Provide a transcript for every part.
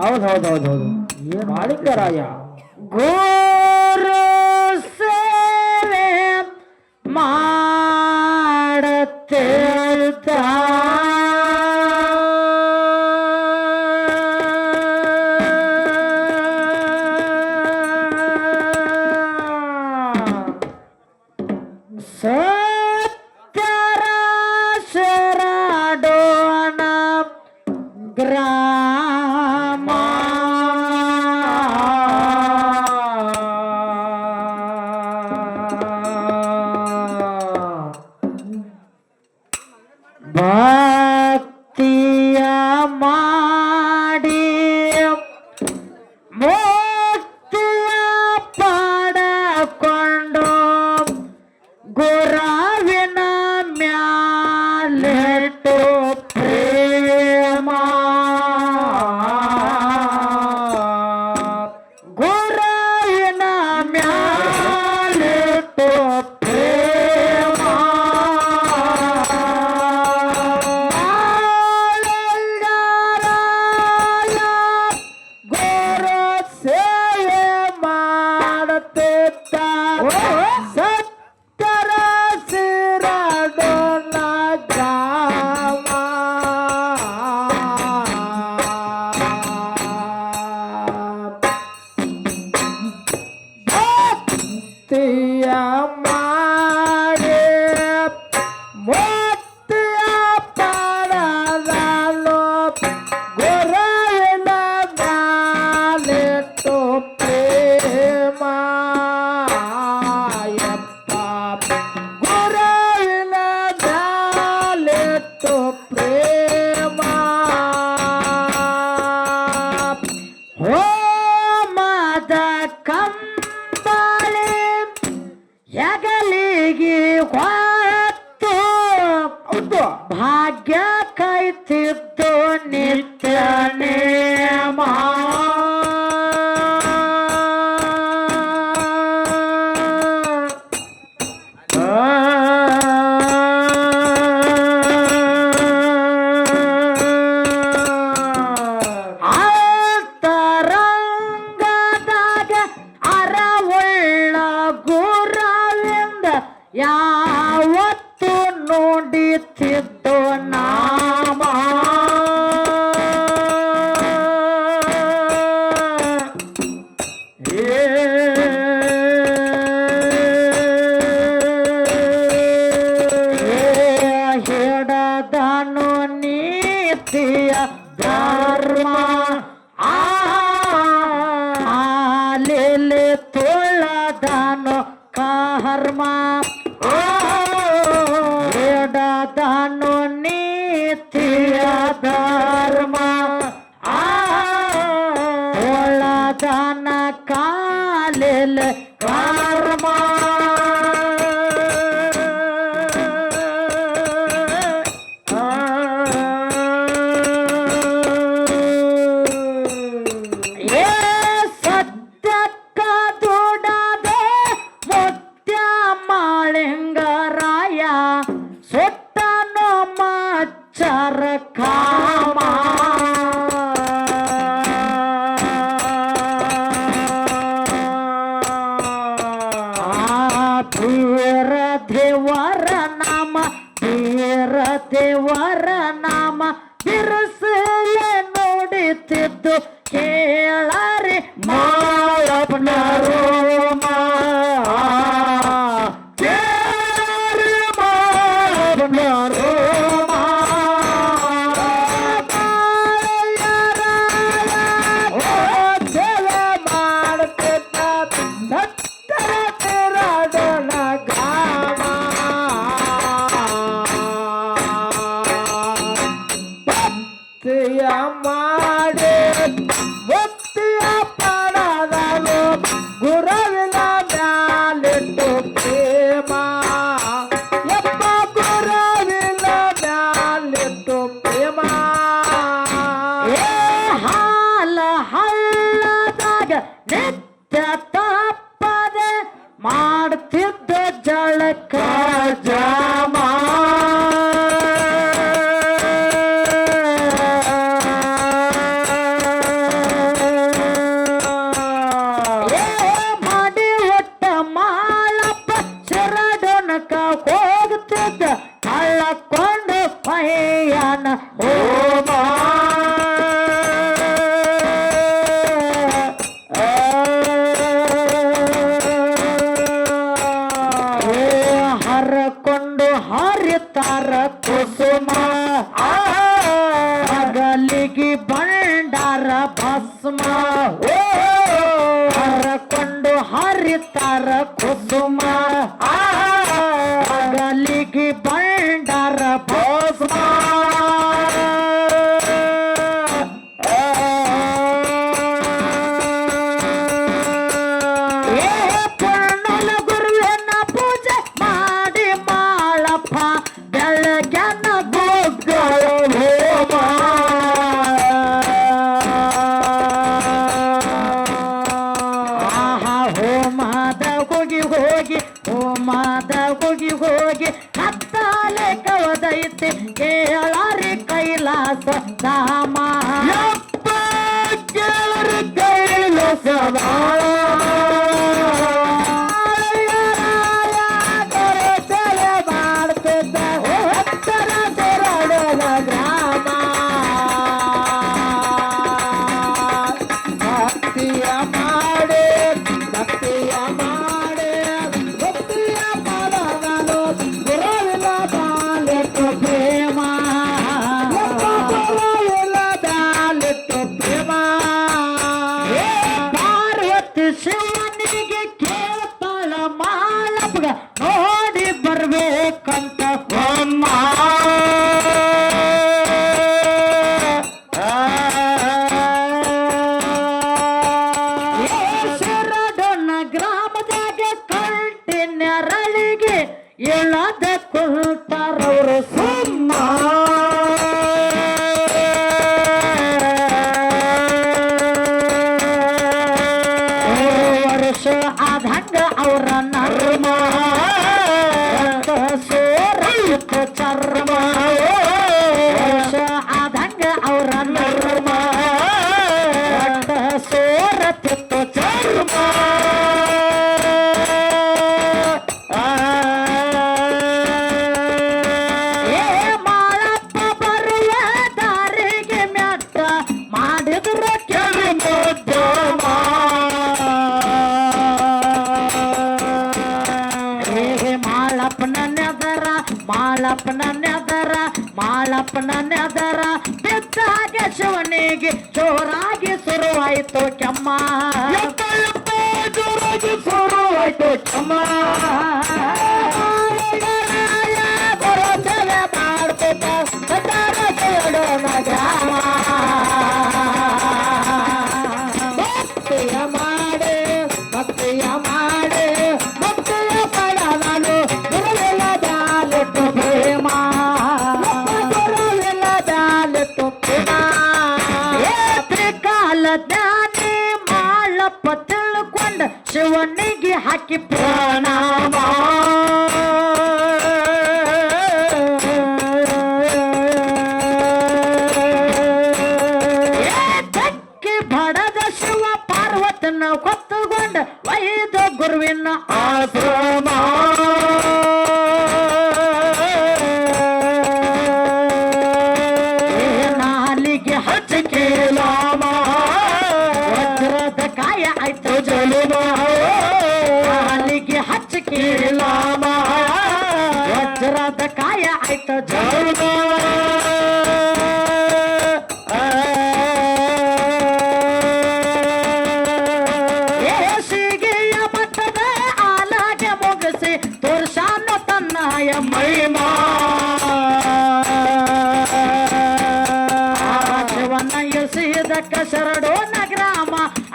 ಹೌದೌದೌದೌದು ಮಾಳಿಕರಾಯ ಗೋರು ಸೇವೆ ಮಾಡುತ್ತೇಳ್ತಾ भाग्य भाग्य ಕರ್ಮ ಎಡದನು ನೀತಿಯ ಧರ್ಮ. ಒಳದನ ಕಾಲಿಲ್ಲ ಧೀರ ದೇವರ ನಾಮ ಧೀರ ದೇವರ ನಾಮ ಬಿರುಸಲ ನೋಡುತ್ತಿದ್ದು ಕೇಳಾರೆ ಮಾ ಮಾಳಪ್ಪನರು காஜா ಹರಕೊಂಡು ಹರಿತಾರ ಕುಸುಮ. ಆಗಲಿ Música ಹೇಳದಕ್ಕೂ ನೆದರ ಬೆತ್ತಾಗ ಶಿವನಿಗೆ ಜೋರಾಗಿ ಶುರುವಾಯಿತು ಕೆಮ್ಮ ಜೋರಾಗಿ ಶುರುವಾಯಿತು ಕೆಮ್ಮ ಿ ಪ್ರಣಾಮ. ಏತಕ್ಕೆ ಬಡದ ಶಿವ ಪಾರ್ವತನ ಕೊತ್ತುಗೊಂಡ ವೈದ ಗುರುವಿನ ಆಶ್ರಮ. ಗುಜರಾತ್ ಕಾಯ ಆಯ್ತು ಸಿಗಿಯ ಬಟ್ಟದ ಶಿವನ ಎಸಿದ ಕಸರಡೋನ ಗ್ರಾಮ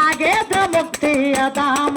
ಆಗೇದ್ರ ಮುಕ್ತಿಯ ಧಾಮ.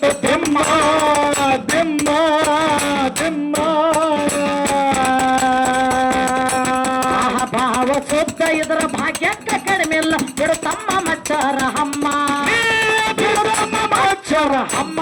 ದಿಮ್ಮ ದಿಮ್ಮ ದಿಮ್ಮ ಭಾವ ಶುದ್ಧ ಇದರ ಭಾಗ್ಯಕ್ಕ ಕಡಿಮೆ ಇಲ್ಲ. ಬಿಡು ತಮ್ಮ ಮಚ್ಚರ ಅಮ್ಮ. ಬಿಡು ತಮ್ಮ ಮಚ್ಚರ ಹಮ್ಮ